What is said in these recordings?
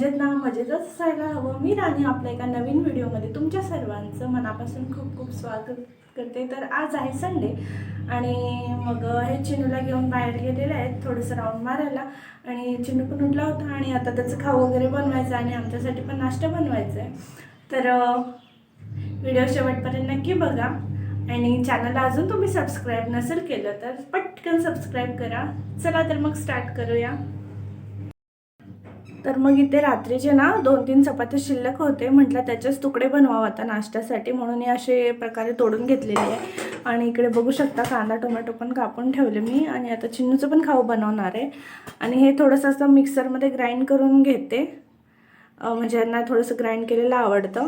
मजेत ना मजेतच असायला हवं. मी राणी आपल्या एका नवीन व्हिडिओमध्ये तुमच्या सर्वांचं मनापासून खूप खूप स्वागत करते. तर आज आहे संडे आणि मग हे चिनूला घेऊन बाहेर गेलेले आहेत थोडंसं राऊंड मारायला. आणि चिनू पण उठला होता आणि आता त्याचं खाऊ वगैरे बनवायचं आणि आमच्यासाठी पण नाश्ता बनवायचा आहे तर व्हिडिओ शेवटपर्यंत नक्की बघा. आणि चॅनलला अजून तुम्ही सबस्क्राईब नसेल केलं तर पटकन सबस्क्राईब करा. चला तर मग स्टार्ट करूया. तर मग इथे रात्रीचे ना दोन तीन चपात्या शिल्लक होते. म्हटलं त्याचेच तुकडे बनवावं आता नाश्त्यासाठी म्हणून हे असे प्रकारे तोडून घेतलेले आहे. आणि इकडे बघू शकता कांदा टोमॅटो पण कापून ठेवले मी. आणि आता चिन्नूचं पण खाऊ बनवणार आहे. आणि हे थोडंसं असं मिक्सरमध्ये ग्राइंड करून घेते. म्हणजे यांना थोडंसं ग्राइंड केलेलं आवडतं.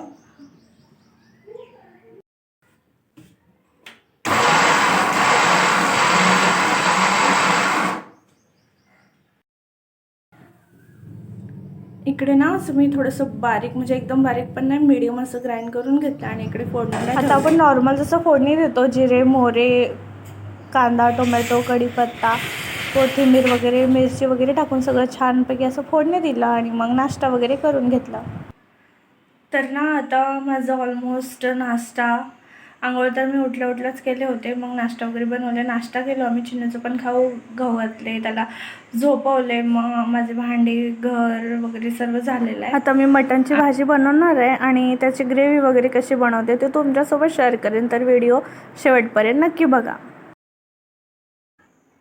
इकडे ना असं मी थोडंसं बारीक म्हणजे एकदम बारीक पण नाही मिडियम असं ग्राइंड करून घेतलं आणि इकडे फोडणीला आता आपण नॉर्मल जसं फोडणी देतो जिरे मोहरे कांदा टोमॅटो कढीपत्ता कोथिंबीर वगैरे मिरची वगैरे टाकून सगळं छानपैकी असं फोडणी दिलं आणि मग नाश्ता वगैरे करून घेतला. तर ना आता माझं ऑलमोस्ट नाश्ता आंघोळ तर मी उठल्या उठल्याच केले होते. मग नाश्ता वगैरे बनवले. नाश्ता केलो आम्ही. चिन्हचं पण खाऊ गहू घातले त्याला झोपवले. मग माझे भांडी घर वगैरे सर्व झालेलं आहे. आता मी मटणची भाजी बनवणार आहे आणि त्याची ग्रेव्ही वगैरे कशी बनवते ते तुमच्यासोबत शेअर करेन. तर व्हिडिओ शेवटपर्यंत नक्की बघा.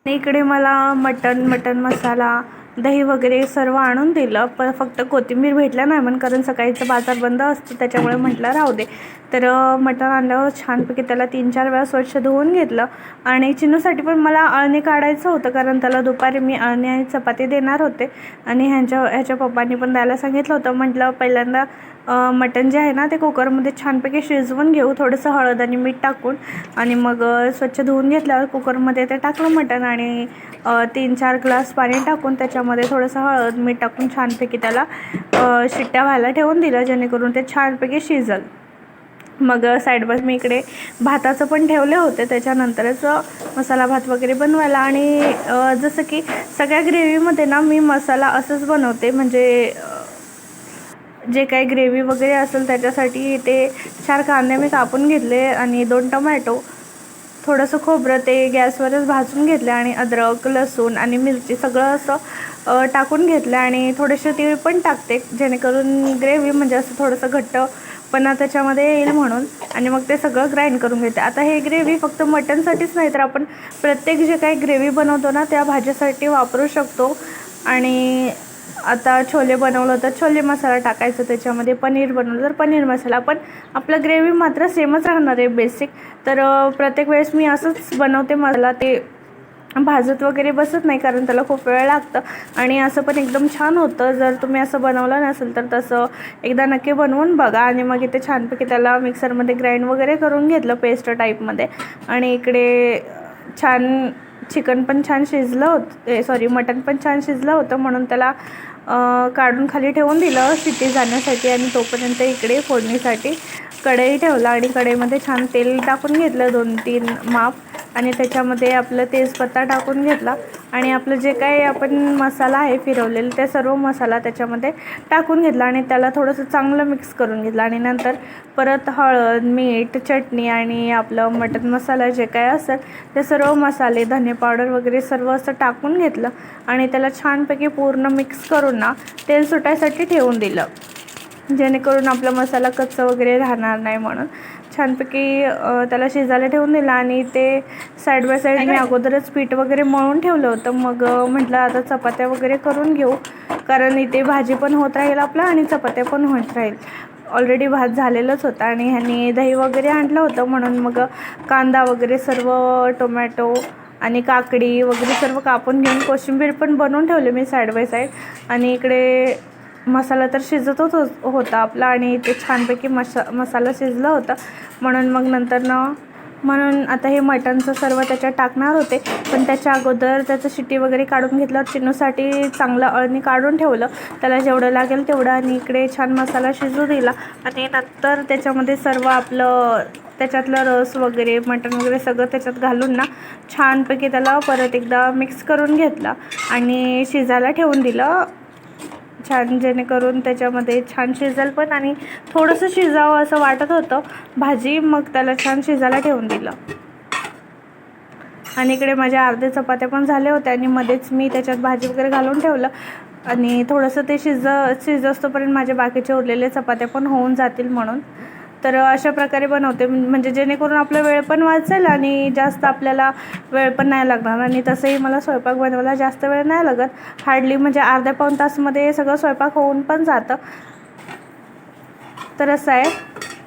इकडे मला मटन मटन मसाला दही वगैरे सर्व आणून दिलं. पण फक्त कोथिंबीर भेटला नाही म्हणून कारण सकाळीचं बाजार बंद असतं त्याच्यामुळे म्हटलं राहू दे. तर मटण आणल्यावर छानपैकी त्याला तीन चार वेळा स्वच्छ धुवून घेतलं. आणि चिनूसाठी पण मला अळणी काढायचं होतं कारण त्याला दुपारी मी अळणी आणि चपाती देणार होते. आणि ह्यांच्या ह्याच्या पप्पांनी पण द्यायला सांगितलं होतं. म्हटलं पहिल्यांदा मटण जे आहे ना ते कुकरमध्ये छानपैकी शिजवून घेऊ. थोडंसं हळद आणि मीठ टाकून. आणि मग स्वच्छ धुवून घेतल्यावर कुकरमध्ये ते टाकलं मटण आणि तीन चार ग्लास पाणी टाकून त्याच्या त्याच्यामध्ये थोडंसं हळद मीठ टाकून छानपैकी त्याला शिट्ट्या व्हायला ठेवून दिलं जेणेकरून ते छानपैकी शिजल. मग साईडवर मी इकडे भाताचं पण ठेवले होते. त्याच्यानंतरच मसाला भात वगैरे बनवायला आणि जसं की सगळ्या ग्रेव्हीमध्ये ना मी मसाला असंच बनवते. म्हणजे जे काही ग्रेव्ही वगैरे असेल त्याच्यासाठी ते चार कांदे मी कापून घेतले आणि दोन टमॅटो थोडंसं खोबरं ते गॅसवरच भाजून घेतले आणि अद्रक लसूण आणि मिरची सगळं असं टाकून घेतलं आणि थोडेसे तीळ पण टाकते जेणेकरून ग्रेव्ही म्हणजे असं थोडंसं घट्टपणा त्याच्यामध्ये येईल म्हणून आणि मग ते सगळं ग्राइंड करून घेते. आता हे ग्रेव्ही फक्त मटनसाठीच नाही तर आपण प्रत्येक जे काही ग्रेव्ही बनवतो ना त्या भाज्यासाठी वापरू शकतो. आणि आता छोले बनवलं तर छोले मसाला टाकायचं त्याच्यामध्ये पनीर बनवलं तर पनीर मसाला. पण आपलं ग्रेव्ही मात्र सेमच राहणार आहे बेसिक. तर प्रत्येक वेळेस मी असंच बनवते मला ते भाजत वगैरे बसत नाही कारण त्याला खूप वेळ लागतं. आणि असं पण एकदम छान होतं. जर तुम्ही असं बनवलं नसेल तर तसं एकदा नक्की बनवून बघा. आणि मग इथे छानपैकी त्याला मिक्सरमध्ये ग्राइंड वगैरे करून घेतलं पेस्ट टाईपमध्ये. आणि इकडे छान चिकन पण छान शिजलं होतं सॉरी मटन पण छान शिजलं होतं. म्हणून त्याला काढून खाली ठेवून दिलं शिट्टी जाण्यासाठी. आणि तोपर्यंत इकडे फोडणीसाठी कढई ठेवला. आणि कढईमध्ये छान तेल टाकून घेतलं दोन तीन माप. आणि त्याच्यामध्ये आपलं तेजपत्ता टाकून घेतला. आणि आपलं जे काही आपण मसाला आहे फिरवलेलं ते सर्व मसाला त्याच्यामध्ये टाकून घेतला आणि त्याला थोडंसं चांगलं मिक्स करून घेतलं. आणि नंतर परत हळद मीठ चटणी आणि आपलं मटन मसाला जे काय असेल ते सर्व मसाले धने पावडर वगैरे सर्व असं टाकून घेतलं. आणि त्याला छानपैकी पूर्ण मिक्स करून ना तेल सुटायसाठी ठेवून दिलं. जेणेकरून आपला मसाला कच्चा वगैरे राहणार नाही म्हणून. छानपैकी त्याला शिजायला ठेवून दिला आणि ते साईड बाय साईड मी अगोदरच पीठ वगैरे मळून ठेवलं होतं. मग म्हटलं आता चपात्या वगैरे करून घेऊ. कारण इथे भाजी पण होत राहील आपला आणि चपात्या पण होत राहील. ऑलरेडी भात झालेलंच होता आणि ह्यांनी दही वगैरे आणलं होतं. म्हणून मग कांदा वगैरे सर्व टोमॅटो आणि काकडी वगैरे सर्व कापून घेऊन कोशिंबीर पण बनवून ठेवले मी साईड बाय साईड आणि इकडे मसाला तर शिजतच हो- होता आपला आणि ते छानपैकी मसा मसाला शिजला होता. म्हणून मग नंतर ना म्हणून आता हे मटणचं सर्व त्याच्यात टाकणार होते. पण त्याच्या अगोदर त्याचं शिट्टी वगैरे काढून घेतलं चिन्नूसाठी चांगलं अळणी काढून ठेवलं. त्याला जेवढं लागेल तेवढं आणि इकडे छान मसाला शिजू दिला. आणि नंतर त्याच्यामध्ये सर्व आपलं त्याच्यातलं रस वगैरे मटण वगैरे सगळं त्याच्यात घालून ना छानपैकी त्याला परत एकदा मिक्स करून घेतला. आणि शिजायला ठेवून दिलं. छान जेणेकरून त्याच्यामध्ये छान शिजेल पण आणि थोडंसं शिजावं असं वाटत होतं. भाजी मग त्याला छान शिजायला ठेवून दिलं. आणि इकडे माझ्या अर्ध्या चपात्या पण झाल्या होत्या आणि मध्येच मी त्याच्यात भाजी वगैरे घालून ठेवलं. आणि थोडंसं ते शिज शिजस्तोपर्यंत माझ्या बाकीचे उरलेले चपात्या पण होऊन जातील म्हणून. तर अशा प्रकारे बनवते. म्हणजे जेणेकरून आपला वेळ पण वाचेल आणि जास्त आपल्याला वेळ पण नाही लागणार. आणि तसंही मला स्वयंपाक बनवायला जास्त वेळ नाही लागत. हार्डली म्हणजे अर्ध्या पाऊण तासमध्ये सगळं स्वयंपाक होऊन पण जातं. तर असं आहे.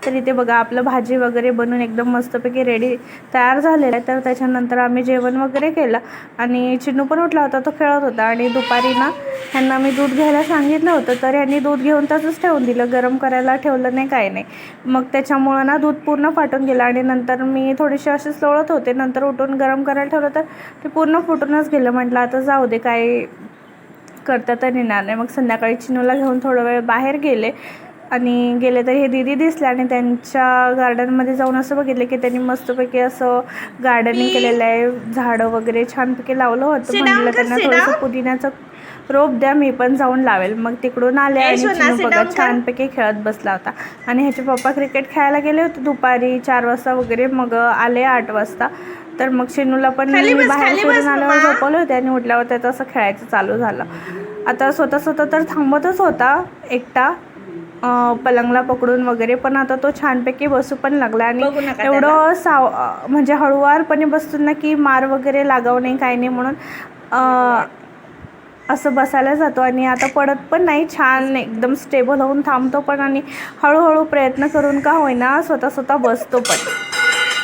तर इथे बघा आपलं भाजी वगैरे बनवून एकदम मस्तपैकी रेडी तयार झालेलं आहे. तर त्याच्यानंतर आम्ही जेवण वगैरे केलं आणि चिन्नू पण उठला होता तो खेळत होता. आणि दुपारी ना ह्यांना मी दूध घ्यायला सांगितलं होतं तर ह्यांनी दूध घेऊन तसंच ठेवून दिलं. गरम करायला ठेवलं नाही काय नाही. मग त्याच्यामुळं ना दूध पूर्ण फाटून गेलं आणि नंतर मी थोडीशी अशीच लोळत होते. नंतर उठून गरम करायला ठेवलं तर ते पूर्ण फुटूनच गेलं. म्हटलं आता जाऊ दे काय करता तर येणार नाही. मग संध्याकाळी चिनूला घेऊन थोडा वेळ बाहेर गेले. आणि गेले तर हे दीदी दिसले आणि त्यांच्या गार्डनमध्ये जाऊन असं बघितलं की त्यांनी मस्तपैकी असं गार्डनिंग केलेलं आहे. झाडं वगैरे छानपैकी लावलं होतं. म्हणलं त्यांना थोडंसं पुदिन्याचं रोप द्या मी पण जाऊन लावेल. मग तिकडून आले आणि चिनू बघा छानपैकी खेळत बसला होता. आणि ह्याचे पप्पा क्रिकेट खेळायला गेले होते दुपारी चार वाजता वगैरे. मग आले आठ वाजता. तर मग चिनूला पण मी बाहेर फिरून आल्यावर झोपवले होते आणि उठल्यावर त्याचं असं खेळायचं चालू झालं. आता स्वतः स्वतः तर थांबतच होता एकटा. पलंगला पकडून वगैरे पण आता तो छानपैकी बसू पण लागला आणि एवढं साव म्हणजे हळुवारपणे बसतो ना की मार वगैरे लागाव नाही काही नाही म्हणून अं, असं बसायला जातो. आणि आता पडत पण नाही छान एकदम स्टेबल होऊन थांबतो पण आणि हळूहळू प्रयत्न करून का होईना स्वतः स्वतः बसतो पण.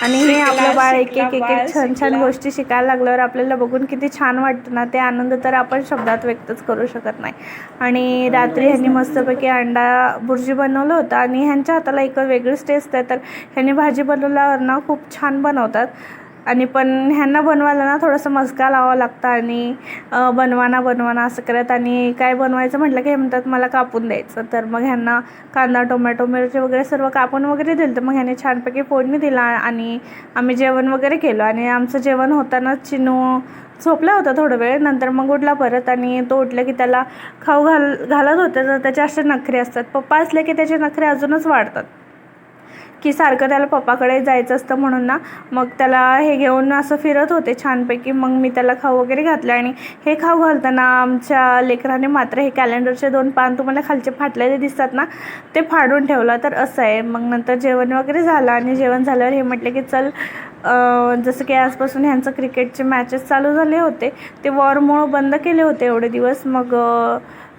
आणि हे आपलं बाळ एक एक एक एक छान छान गोष्टी शिकायला लागल्यावर आपल्याला बघून किती छान वाटतं ना ते आनंद तर आपण शब्दात व्यक्तच करू शकत नाही. आणि रात्री ह्यांनी मस्तपैकी अंडा बुर्जी बनवलं होतं आणि ह्यांच्या हाताला एक वेगळीच टेस्ट आहे. तर ह्यांनी भाजी बनवल्यावर ना खूप छान बनवतात. आणि पण ह्यांना बनवायला ना थोडंसं मस्का लावावं लागतं आणि बनवाना बनवाना असं करत आणि काय बनवायचं म्हटलं की हे म्हणतात मला कापून द्यायचं. तर मग ह्यांना कांदा टोमॅटो मिरची वगैरे सर्व कापून वगैरे दिलं तर मग ह्याने छानपैकी फोडणी दिला आणि आम्ही जेवण वगैरे केलं. आणि आमचं जेवण होताना चिनू झोपला होता थोडं वेळ नंतर मग उठला परत आणि तो उठला की त्याला खाऊ घाल घालत होते. तर त्याचे असे नखरे असतात. पप्पा असले की त्याचे नखरे अजूनच वाढतात. की सारखं त्याला पप्पाकडे जायचं असतं म्हणून ना मग त्याला हे घेऊन असं फिरत होते छानपैकी. मग मी त्याला खाऊ वगैरे घातलं आणि हे खाऊ घालताना आमच्या लेकराने मात्र हे कॅलेंडरचे दोन पान तुम्हाला खालचे फाटलेले दिसतात ना ते फाडून ठेवलं. तर असं आहे. मग नंतर जेवण वगैरे झालं आणि जेवण झाल्यावर हे म्हटलं की चल जसं की आजपासून ह्यांचं क्रिकेटचे मॅचेस चालू झाले होते. ते वॉरमुळं बंद केले होते एवढे दिवस. मग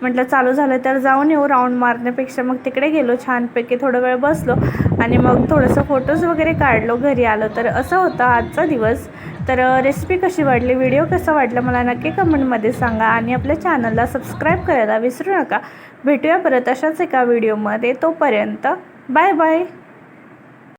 म्हटलं चालू झालं तर जाऊन येऊ राऊंड मारण्यापेक्षा. मग तिकडे गेलो छानपैकी थोडा वेळ बसलो आणि मग थोडंसं फोटोज वगैरे काढलो घरी आलो. तर असं होतं आजचा दिवस. तर रेसिपी कशी वाटली व्हिडिओ कसा वाटला मला नक्की कमेंटमध्ये सांगा आणि आपल्या चॅनलला सबस्क्राईब करायला विसरू नका. भेटूया परत अशाच एका व्हिडिओमध्ये तोपर्यंत बाय बाय